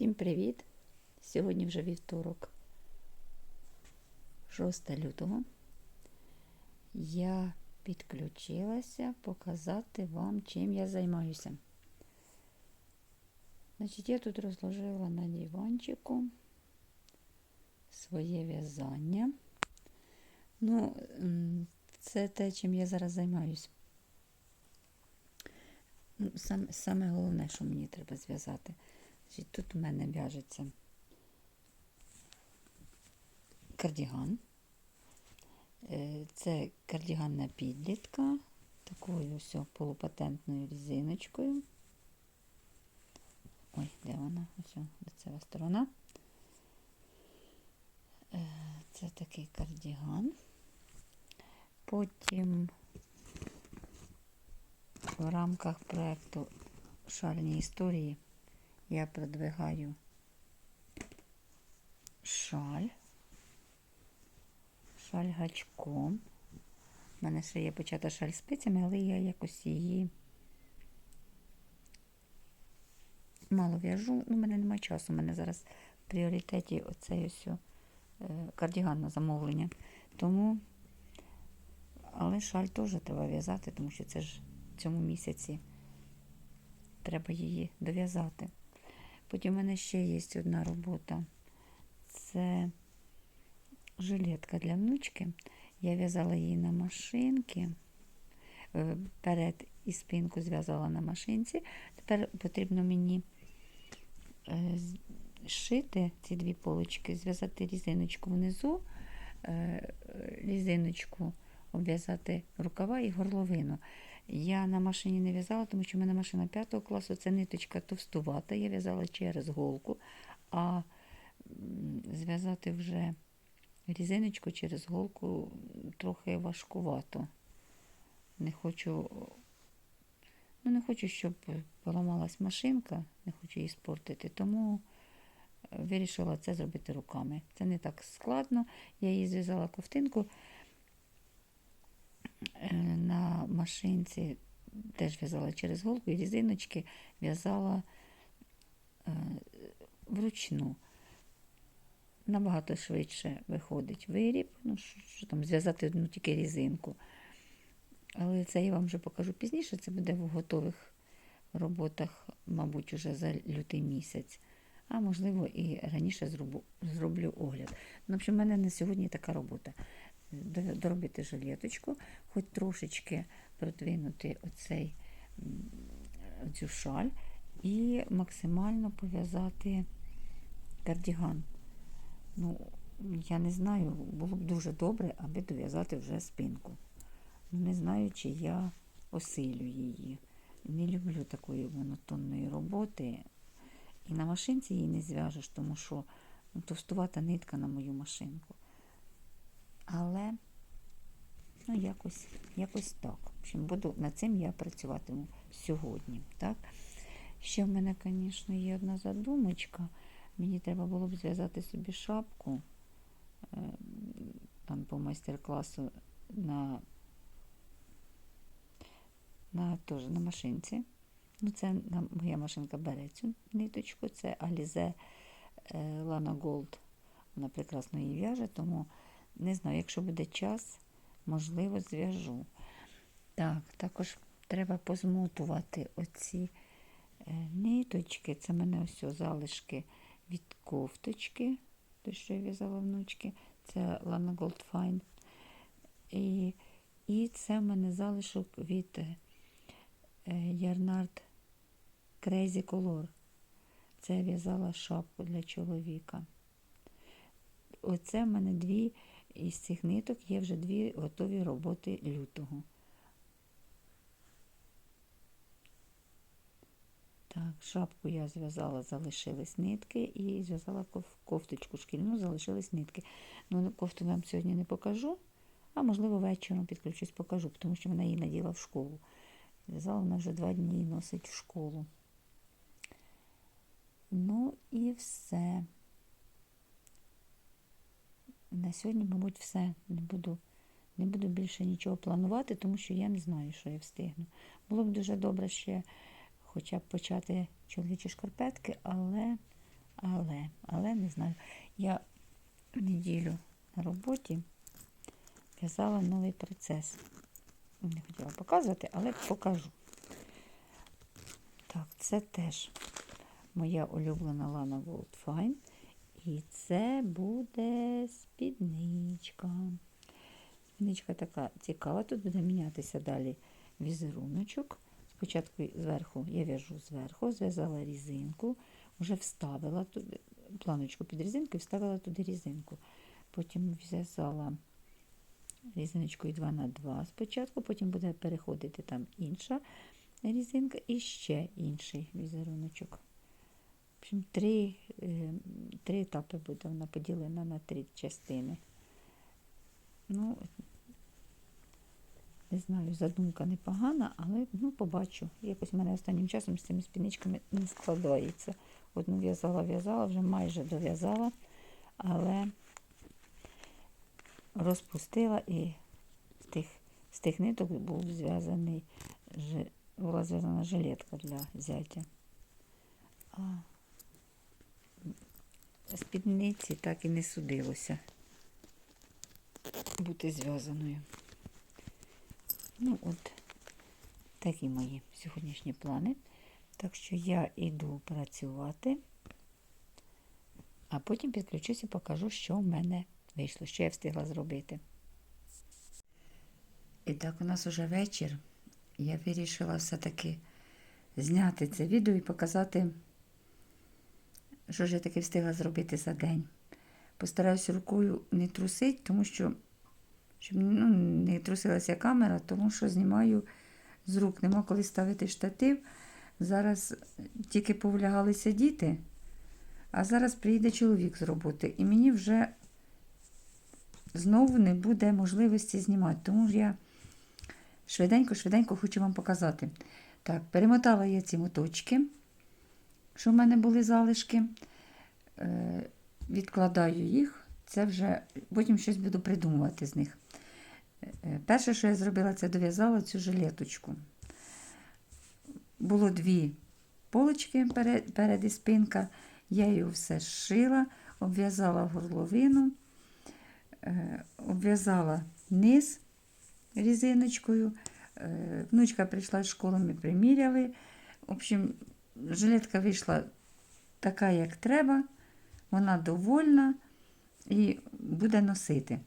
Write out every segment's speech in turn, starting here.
Всім привіт! Сьогодні вже вівторок, 6 лютого. Я підключилася показати вам, чим я займаюся. Значить, я тут розложила на диванчику своє в'язання. Ну, це те, чим я зараз займаюся. Ну, саме, саме головне, що мені треба зв'язати. Значить, Тут у мене в'яжеться кардіган. Е, Це кардіган на підлітка, такою ось полупатентною різиночкою. Ой, де вона? Ось лицева сторона. Е, Це такий кардіган. Потім в рамках проєкту Шальні історії я продвигаю шаль, шаль гачком. У мене ще є почата шаль спицями, але я якось її мало в'яжу. Ну, у мене немає часу. У мене зараз в пріоритеті оцей ось е, кардіган на замовлення. Тому, але шаль теж треба в'язати, тому що це ж в цьому місяці треба її дов'язати. Потім у мене ще є одна робота. Це жилетка для внучки. Я в'язала її на машинки. Е, Перед і спинку зв'язала на машинці. Тепер потрібно мені е, шити ці дві полочки, зв'язати різиночку внизу, е, різиночку обв'язати рукава і горловину. Я на машині не в'язала, тому що в мене машина 5 класу, це ниточка товстувата. Я в'язала через голку, а зв'язати вже різиночку через голку трохи важкувато. Не хочу, ну не хочу, щоб поламалась машинка, не хочу її спортити, тому е, вирішила це зробити руками. Це не так складно. Я її зв'язала ковтинку е, на машинці, теж в'язала через голку і різиночки в'язала е, вручну. Набагато швидше виходить виріб, ну, що, що там зв'язати одну тільки різинку. Але це я вам вже покажу пізніше. Це буде в готових роботах, мабуть, уже за лютий місяць. А можливо, і раніше зроблю, зроблю огляд. Ну, в общем, в мене на сьогодні така робота. До- Доробити жилеточку, хоч трошечки продвинути оцей, м, цю шаль і максимально пов'язати кардіган. Ну, я не знаю, було б дуже добре, аби дов'язати вже спинку. Ну, Не знаю, чи я осилю її. Не люблю такої монотонної роботи. І на машинці її не зв'яжеш, тому що ну, товстувата нитка на мою машинку. Але ну, якось, якось так. В буду, над цим я працюватиму сьогодні. Так? Ще в мене, звісно, є одна задумочка. Мені треба було б зв'язати собі шапку е, там по майстер-класу на, на, теж на машинці. Ну, це моя машинка бере цю ниточку, це Alize е, Lana Gold. Вона прекрасно її в'яже, тому не знаю, якщо буде час, можливо, зв'яжу. Так, також треба позмотувати оці е, ниточки. Це мене ось залишки від кофточки, те, що я в'язала внучки. Це Lana Gold Fine. І, і це в мене залишок від е, Ярнард Crazy Color. Це я в'язала шапку для чоловіка. Оце в мене дві із цих ниток є вже дві готові роботи лютого. Так, шапку я зв'язала, залишились нитки і зв'язала кофточку шкільну, залишились нитки. Ну, кофту вам сьогодні не покажу, а можливо вечором підключусь, покажу, тому що вона її наділа в школу. Зв'язала вона вже два дні носить в школу. Ну і все. На сьогодні, мабуть, все. Не буду, не буду більше нічого планувати, тому що я не знаю, що я встигну. Було б дуже добре ще хоча б почати чоловічі шкарпетки, але, Але, але не знаю. Я в неділю на роботі в'язала новий процес. Не хотіла показувати, але покажу. Так, це теж моя улюблена Лана Fine. І це буде спідничка. Спідничка така цікава. Тут буде мінятися далі візеруночок. Спочатку зверху я в'яжу зверху, зв'язала різинку, вже вставила туди планочку під різинку і вставила туди різинку. Потім зв'язала різиночкою 2 на 2 спочатку, потім буде переходити там інша різинка і ще інший візеруночок. Общем, три, е, три етапи буде вона поділена на три частини. Ну, не знаю, задумка непогана, але ну, побачу. Якось в мене останнім часом з цими спідничками не складається. Одну в'язала, в'язала, вже майже дов'язала, але розпустила і з тих, з тих ниток був зв'язаний, була зв'язана жилетка для зятя. А спідниці так і не судилося бути зв'язаною. Ну, от такі мої сьогоднішні плани. Так що я йду працювати, а потім підключуся і покажу, що в мене вийшло, що я встигла зробити. І так, у нас уже вечір. Я вирішила все-таки зняти це відео і показати, що ж я таки встигла зробити за день. Постараюся рукою не трусити, тому що щоб ну, не трусилася камера, тому що знімаю з рук. Нема коли ставити штатив. Зараз тільки повлягалися діти, а зараз приїде чоловік з роботи, і мені вже знову не буде можливості знімати. Тому ж я швиденько-швиденько хочу вам показати. Так, перемотала я ці моточки, що в мене були залишки. Е, відкладаю їх. Це вже потім щось буду придумувати з них. Е, Перше, що я зробила, це дов'язала цю жилеточку. Було дві полочки перед, перед і спинка. Я її все зшила, обв'язала горловину, е, обв'язала низ різиночкою. Е, Внучка прийшла з школи, ми приміряли. В общем, жилетка вийшла така, як треба. Вона довольна і буде носити.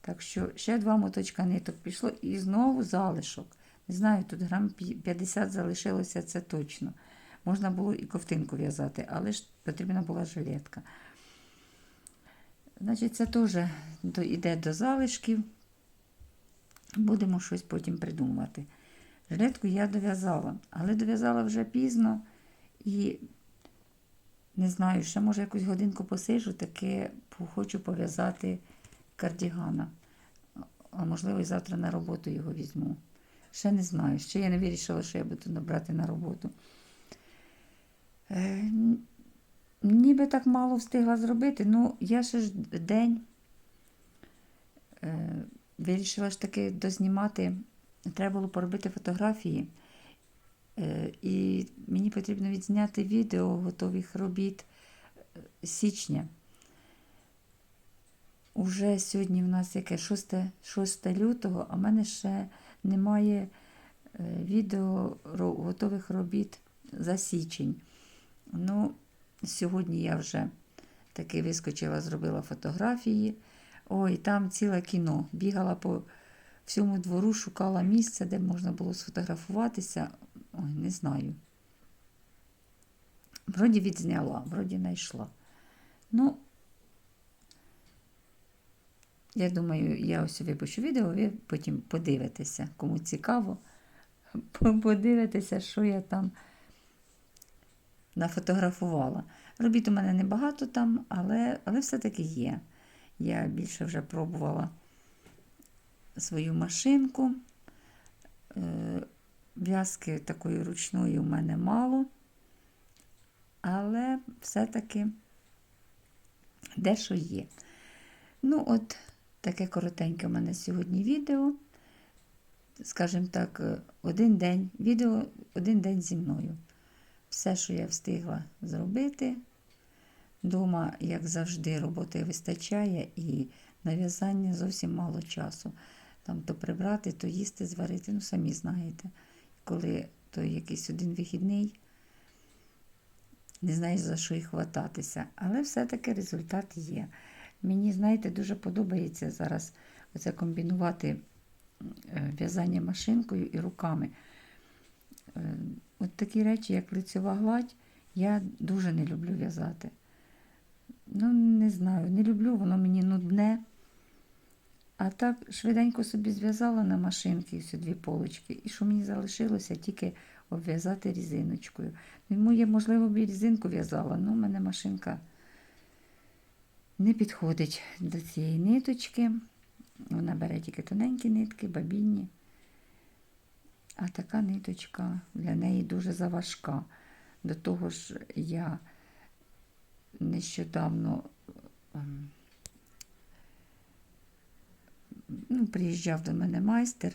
Так що ще два моточка ниток пішло і знову залишок. Не знаю, тут грам 50 залишилося, це точно. Можна було і ковтинку в'язати, але ж потрібна була жилетка. Значить, це теж йде до залишків. Будемо щось потім придумувати. Жилетку я дов'язала, але дов'язала вже пізно і не знаю, ще може якусь годинку посижу, таке хочу пов'язати кардігана. А можливо, і завтра на роботу його візьму. Ще не знаю. Ще я не вирішила, що я буду набрати на роботу. Е, ніби так мало встигла зробити. Ну, я ще ж день е, вирішила ж таки дознімати. Треба було поробити фотографії. Е, і мені потрібно відзняти відео готових робіт е, січня. Уже сьогодні в нас яке 6, 6 лютого, а в мене ще немає е, відео готових робіт за січень. Ну, сьогодні я вже таки вискочила, зробила фотографії. Ой, там ціле кіно. Бігала по всьому двору, шукала місце, де можна було сфотографуватися. Ой, не знаю. Вроді відзняла, вроді знайшла. Ну, я думаю, я ось випущу відео, ви потім подивитеся, кому цікаво. Подивитеся, що я там нафотографувала. Робіт у мене небагато там, але, але все-таки є. Я більше вже пробувала свою машинку. В'язки такої ручної у мене мало, але все-таки дещо є. Ну, от таке коротеньке у мене сьогодні відео. Скажімо так, один день, відео один день зі мною. Все, що я встигла зробити, Дома, як завжди, роботи вистачає і на в'язання зовсім мало часу. Там то прибрати, то їсти, зварити, ну самі знаєте. Коли то якийсь один вихідний, не знаєш за що і хвататися. Але все-таки результат є. Мені, знаєте, дуже подобається зараз оце комбінувати е, в'язання машинкою і руками. Е, От такі речі, як лицьова гладь, я дуже не люблю в'язати. Ну, не знаю, не люблю, воно мені нудне. А так швиденько собі зв'язала на машинки всі дві полочки. І що мені залишилося тільки обв'язати різиночкою. Йому я, можливо, б і різинку в'язала, але в мене машинка не підходить до цієї ниточки. Вона бере тільки тоненькі нитки, бабінні. А така ниточка для неї дуже заважка. До того ж, я нещодавно ну, приїжджав до мене майстер,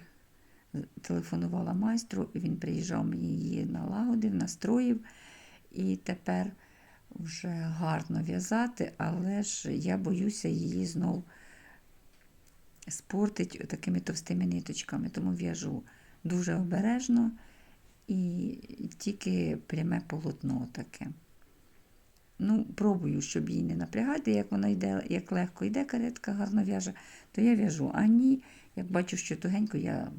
телефонувала майстру, і він приїжджав її налагодив, настроїв. І тепер вже гарно в'язати, але ж я боюся її знов спортить такими товстими ниточками, тому в'яжу дуже обережно і тільки пряме полотно таке. Ну, пробую, щоб її не напрягати, як вона йде, як легко йде каретка, гарно в'яже, то я в'яжу. А ні, як бачу, що тугенько, я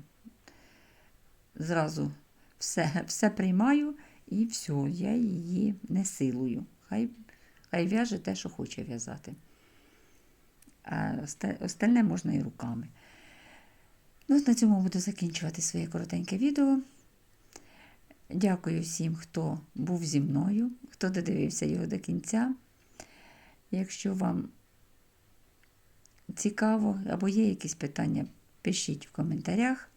зразу все, все приймаю і все, я її не силую. Хай, хай в'яже те, що хоче в'язати. А остальне можна і руками. Ну, на цьому буду закінчувати своє коротеньке відео. Дякую всім, хто був зі мною, хто додивився його до кінця. Якщо вам цікаво або є якісь питання, пишіть в коментарях,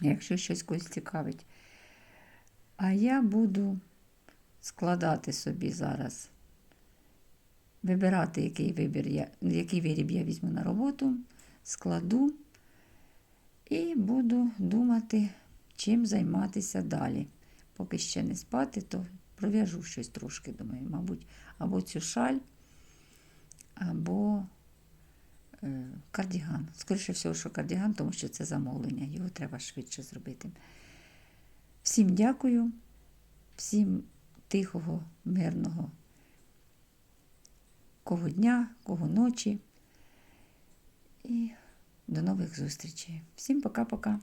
якщо щось когось цікавить. А я буду складати собі зараз, вибирати, який, вибір я, який виріб я візьму на роботу, складу і буду думати, чим займатися далі. Поки ще не спати, то пров'яжу щось трошки, думаю, мабуть, або цю шаль, або е, кардіган. Скоріше всього, що кардіган, тому що це замовлення, його треба швидше зробити. Всім дякую, всім тихого, мирного кого дня, кого ночі. І до нових зустрічей. Всім пока-пока.